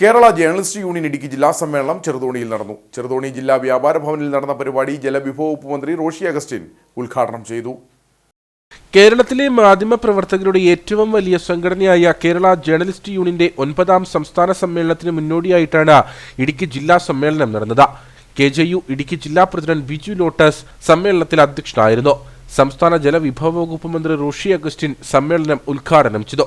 Kerala journalist union Idukki ജില്ലാ സമ്മേളനം ചെറുതോണിയിൽ നടന്നു. ചെറുതോണി ജില്ലാ വ്യാപാര ഭവനിൽ നടന്ന പരിപാടി ജലവിഭവ വകുപ്പ് മന്ത്രി റോഷി അഗസ്റ്റിൻ ഉദ്ഘാടനം ചെയ്തു. കേരളത്തിലെ മാധ്യമപ്രവർത്തകരുടെ ഏറ്റവും വലിയ സംഘടനയായ കേരള ജേർണലിസ്റ്റ് യൂണിയന്റെ ഒൻപതാം സംസ്ഥാന സമ്മേളനത്തിന് മുന്നോടിയായിട്ടാണ് ഇടുക്കി ജില്ലാ സമ്മേളനം നടന്നത്. കെ ജെ യു ഇടുക്കി ജില്ലാ പ്രസിഡന്റ് ബിജു ലോട്ടസ് സമ്മേളനത്തിൽ അധ്യക്ഷനായിരുന്നു. സംസ്ഥാന ജലവിഭവ വകുപ്പ് മന്ത്രി റോഷി അഗസ്റ്റിൻ സമ്മേളനം ഉദ്ഘാടനം ചെയ്തു.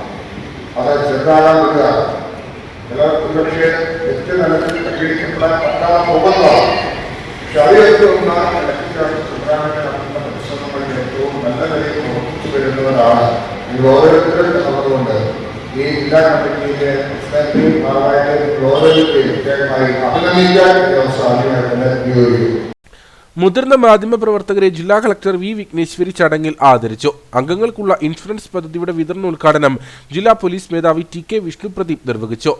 അത് ചെറുതാകാൻ പറ്റുക. ചിലർക്ക് പക്ഷേ തെറ്റ് നിലത്തിൽ പരിഹരിക്കപ്പെടാൻ പറ്റാതെ പോകുന്നതാണ്. പക്ഷെ അത് ഏറ്റവും പരിശ്രമങ്ങളിൽ ഏറ്റവും നല്ല നിലയിൽ പ്രവർത്തിച്ചു ഈ ഓരോരുത്തരും നടന്നുകൊണ്ട്. ഈ ജില്ലാ കമ്മിറ്റിയിലെ പ്രസിഡന്റിനെയും ഭാഗമായിട്ട് ഓരോരുത്തരെയും പ്രത്യേകമായി അഭിനന്ദിക്കാൻ തന്നെ ഉപയോഗിക്കും മുതിർന്ന മാധ്യമപ്രവർത്തകരെ ജില്ലാ കളക്ടർ വി വിഘ്നേശ്വരി ചടങ്ങിൽ ആദരിച്ചു. അംഗങ്ങൾക്കുള്ള ഇൻഷുറൻസ് പദ്ധതിയുടെ വിതരണോദ്ഘാടനം ജില്ലാ പോലീസ് മേധാവി ടി കെ വിഷ്ണുപ്രദീപ് നിർവഹിച്ചു.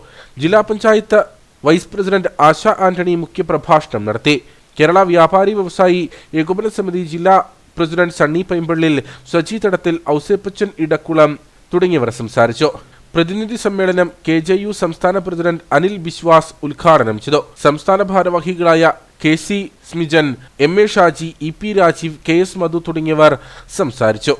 ജില്ലാ പഞ്ചായത്ത് വൈസ് പ്രസിഡന്റ് ആശ ആന്റണി മുഖ്യപ്രഭാഷണം നടത്തി. കേരള വ്യാപാരി വ്യവസായി ഏകോപന സമിതി ജില്ലാ പ്രസിഡന്റ് സണ്ണി പൈമ്പള്ളിൽ സജി തടത്തിൽ ഔസേപ്പച്ചൻ ഇടക്കുളം തുടങ്ങിയവർ സംസാരിച്ചു. പ്രതിനിധി സമ്മേളനം കെ ജെ യു സംസ്ഥാന പ്രസിഡന്റ് അനിൽ ബിശ്വാസ് ഉദ്ഘാടനം ചെയ്തു. സംസ്ഥാന ഭാരവാഹികളായ K C Smijan M A Shaji E P Rajeev K S Madhu തുടങ്ങിയവർ സംസാരിച്ചു.